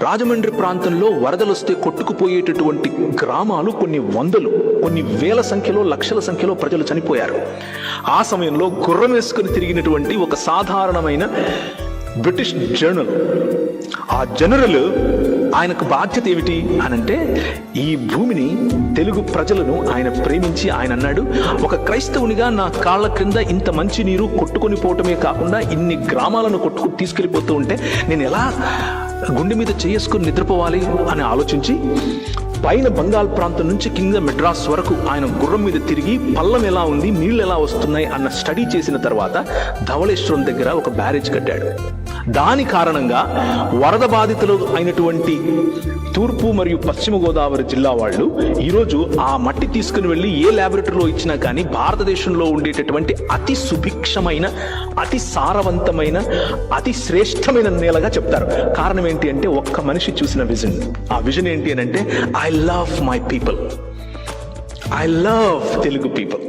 రాజమండ్రి ప్రాంతంలో వరదలు వస్తే కొట్టుకుపోయేటటువంటి గ్రామాలు కొన్ని వందలు కొన్ని వేల సంఖ్యలో లక్షల సంఖ్యలో ప్రజలు చనిపోయారు. ఆ సమయంలో గుర్రం వేసుకుని తిరిగినటువంటి ఒక సాధారణమైన బ్రిటిష్ జర్నల్ ఆ జనరల్ ఆయనకు బాధ్యత ఏమిటి అని అంటే ఈ భూమిని తెలుగు ప్రజలను ఆయన ప్రేమించి ఆయన అన్నాడు ఒక క్రైస్తవునిగా నా కాళ్ళ క్రింద ఇంత మంచి నీరు కొట్టుకొని పోవటమే కాకుండా ఇన్ని గ్రామాలను కొట్టుకు తీసుకెళ్ళిపోతూ ఉంటే నేను ఎలా గుండె మీద చేసుకుని నిద్రపోవాలి అని ఆలోచించి పైన బంగాల్ ప్రాంతం నుంచి కింద మెడ్రాస్ వరకు ఆయన గుర్రం మీద తిరిగి పల్లం ఎలా ఉంది నీళ్ళు ఎలా వస్తున్నాయి అన్న స్టడీ చేసిన తర్వాత ధవళేశ్వరం దగ్గర ఒక బ్యారేజ్ కట్టాడు. దాని కారణంగా వరద బాధితులు అయినటువంటి తూర్పు మరియు పశ్చిమ గోదావరి జిల్లా వాళ్ళు ఈరోజు ఆ మట్టి తీసుకుని వెళ్ళి ఏ ల్యాబొరేటరీలో ఇచ్చినా కానీ భారతదేశంలో ఉండేటటువంటి అతి సుభిక్షమైన అతి సారవంతమైన అతి శ్రేష్టమైన నేలగా చెప్తారు. కారణం ఏంటి అంటే ఒక్క మనిషి చూసిన విజన్ ఆ విజన్ ఏంటి అని అంటే I I love my people. I love Telugu people.